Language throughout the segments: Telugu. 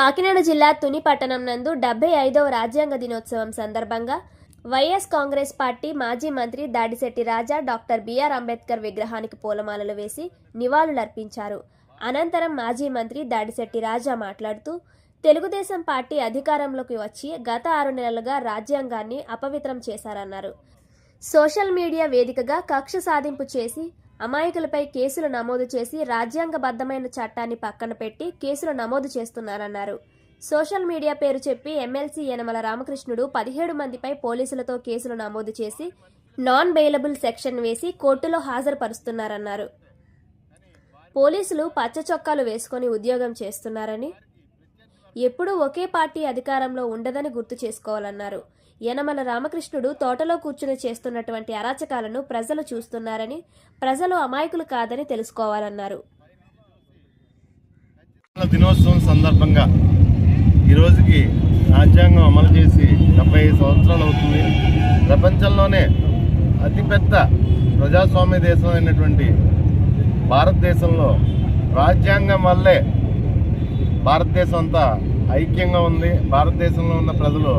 కాకినాడ జిల్లా తుని పట్టణం నందు డెబ్బై ఐదవ రాజ్యాంగ దినోత్సవం సందర్భంగా వైఎస్ కాంగ్రెస్ పార్టీ మాజీ మంత్రి Dadisetti Raja doctor B R Ambedkar విగ్రహానికి పూలమాలలు వేసి నివాళులర్పించారు. అనంతరం మాజీ మంత్రి దాడిశెట్టి రాజా మాట్లాడుతూ తెలుగుదేశం పార్టీ అధికారంలోకి వచ్చి గత ఆరు నెలలుగా రాజ్యాంగాన్ని అపవిత్రం చేశారన్నారు. సోషల్ మీడియా వేదికగా కక్ష సాధింపు చేసి అమాయకులపై కేసులు నమోదు చేసి రాజ్యాంగబద్ధమైన చట్టాన్ని పక్కన పెట్టి కేసులు నమోదు చేస్తున్నారన్నారు. సోషల్ మీడియా పేరు చెప్పి ఎమ్మెల్సీ యనమల రామకృష్ణుడు పదిహేడు మందిపై పోలీసులతో కేసులు నమోదు చేసి నాన్ బెయిలబుల్ సెక్షన్ వేసి కోర్టులో హాజరుపరుస్తున్నారన్నారు. పోలీసులు పచ్చ చొక్కాలు వేసుకొని ఉద్యోగం చేస్తున్నారని ఎప్పుడూ ఒకే పార్టీ అధికారంలో ఉండదని గుర్తు చేసుకోవాలన్నారు. యనమల రామకృష్ణుడు తోటలో కూర్చుని చేస్తున్నటువంటి అరాచకాలను ప్రజలు చూస్తున్నారని ప్రజలు అమాయకులు కాదని తెలుసుకోవాలన్నారు. దినోత్సవం సందర్భంగా ఈరోజుకి రాజ్యాంగం అమలు చేసి డెబ్బై ఐదు సంవత్సరాలు అవుతుంది. ప్రపంచంలోనే అతిపెద్ద ప్రజాస్వామ్య దేశం అయినటువంటి భారతదేశంలో రాజ్యాంగం వల్లే భారతదేశం అంతా ఐక్యంగా ఉంది. భారతదేశంలో ఉన్న ప్రజలు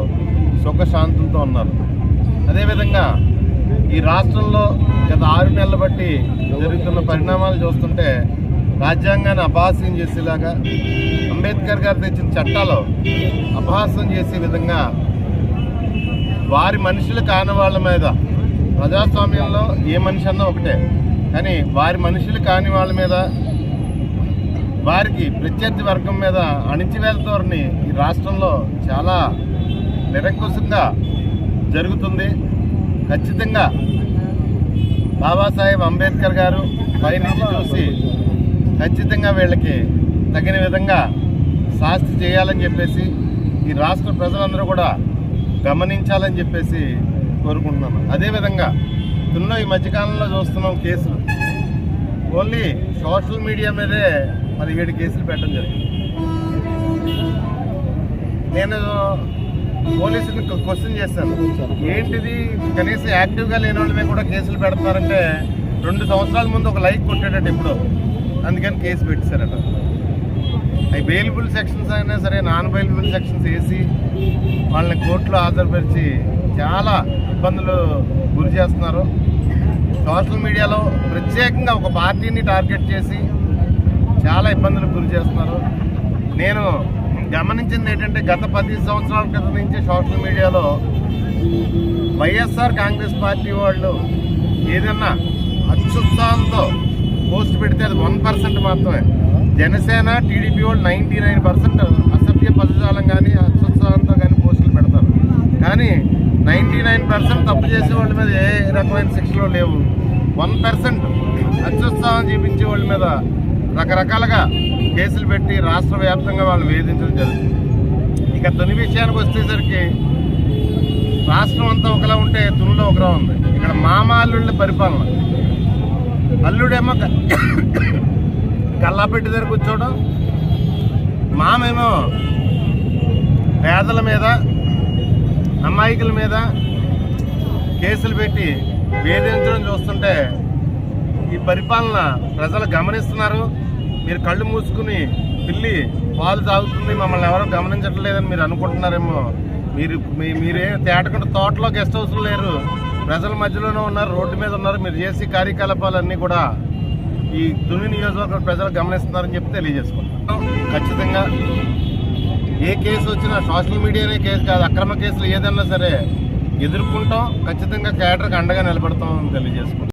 సుఖశాంతులతో ఉన్నారు. అదేవిధంగా ఈ రాష్ట్రంలో గత ఆరు నెలలు బట్టి జరుగుతున్న పరిణామాలు చూస్తుంటే రాజ్యాంగాన్ని అపహాస్యం చేసేలాగా అంబేద్కర్ గారు తెచ్చిన చట్టాలు అభాసం చేసే విధంగా వారి మనుషులు కాని వాళ్ళ మీద ప్రజాస్వామ్యంలో ఏ మనిషి అన్నా ఒకటే. కానీ వారి మనుషులు కాని వాళ్ళ మీద వారికి ప్రత్యర్థి వర్గం మీద అణిచివేత ధోరణి ఈ రాష్ట్రంలో చాలా నిరంకుశంగా జరుగుతుంది. ఖచ్చితంగా బాబాసాహెబ్ అంబేద్కర్ గారు పైనుంచి చూసి ఖచ్చితంగా వీళ్ళకి తగిన విధంగా శాస్తి చేయాలని చెప్పేసి ఈ రాష్ట్ర ప్రజలందరూ కూడా గమనించాలని చెప్పేసి కోరుకుంటున్నాను. అదేవిధంగా తుల్లో ఈ మధ్యకాలంలో చూస్తున్నాం కేసులు. ఓన్లీ సోషల్ మీడియా మీదే పదిహేడు కేసులు పెట్టడం జరిగింది. నేను పోలీసుని క్వశ్చన్ చేశాను ఏంటిది? కనీసం యాక్టివ్గా లేని వాళ్ళ మీద కూడా కేసులు పెడతారంటే రెండు సంవత్సరాల ముందు ఒక లైక్ కొట్టేటట్టు ఇప్పుడు అందుకని కేసు పెట్టారట అవి బెయిలబుల్ సెక్షన్స్ అయినా సరే నాన్ బెయిలబుల్ సెక్షన్స్ వేసి వాళ్ళని కోర్టులో హాజరుపరిచి చాలా ఇబ్బందులు గురి చేస్తున్నారు. సోషల్ మీడియాలో ప్రత్యేకంగా ఒక పార్టీని టార్గెట్ చేసి చాలా ఇబ్బందులకు గురి చేస్తున్నారు. నేను గమనించింది ఏంటంటే గత పది సంవత్సరాల క్రితం నుంచి సోషల్ మీడియాలో వైఎస్ఆర్ కాంగ్రెస్ పార్టీ వాళ్ళు ఏదన్నా అత్యుత్సాహంతో పోస్ట్ పెడితే అది వన్ పర్సెంట్ మాత్రమే. జనసేన టీడీపీ వాళ్ళు నైంటీ నైన్ పర్సెంట్ అసభ్య పదజాలం కానీ అత్యుత్సాహంతో కానీ పోస్టులు పెడతారు. కానీ నైంటీ నైన్ పర్సెంట్ తప్పు చేసే వాళ్ళ మీద ఏ రకమైన శిక్షలు లేవు. వన్ పర్సెంట్ అత్యుత్సాహం చూపించే వాళ్ళ మీద రకరకాలుగా కేసులు పెట్టి రాష్ట్ర వ్యాప్తంగా వాళ్ళు వేధించడం జరుగుతుంది. ఇక తుని విషయానికి వచ్చేసరికి రాష్ట్రం అంతా ఒకలా ఉంటే తునిలో ఒకలా ఉంది. ఇక్కడ మామ అల్లుళ్ళ పరిపాలన. అల్లుడేమో కల్లాపెట్టి దగ్గర కూర్చోవడం. మామేమో పేదల మీద అమాయకుల మీద కేసులు పెట్టి వేధించడం చూస్తుంటే ఈ పరిపాలన ప్రజలు గమనిస్తున్నారు. మీరు కళ్ళు మూసుకుని పిల్లి పాలు తాగుతుంది మమ్మల్ని ఎవరో గమనించట్లేదని మీరు అనుకుంటున్నారేమో. మీరు మీ- మీరే తేటకుండా తోటలో గెస్ట్ హౌస్లు లేరు. ప్రజల మధ్యలోనే ఉన్నారు రోడ్డు మీద ఉన్నారు. మీరు చేసే కార్యకలాపాలన్నీ కూడా ఈ తుని నియోజకవర్గ ప్రజలు గమనిస్తున్నారని చెప్పి తెలియజేసుకుంటాం ఖచ్చితంగా ఏ కేసు వచ్చినా సోషల్ మీడియానే కేసు కాదు అక్రమ కేసులు ఏదన్నా సరే ఎదుర్కొంటాం. ఖచ్చితంగా కేటర్కి అండగా నిలబడతామని తెలియజేసుకుంటాం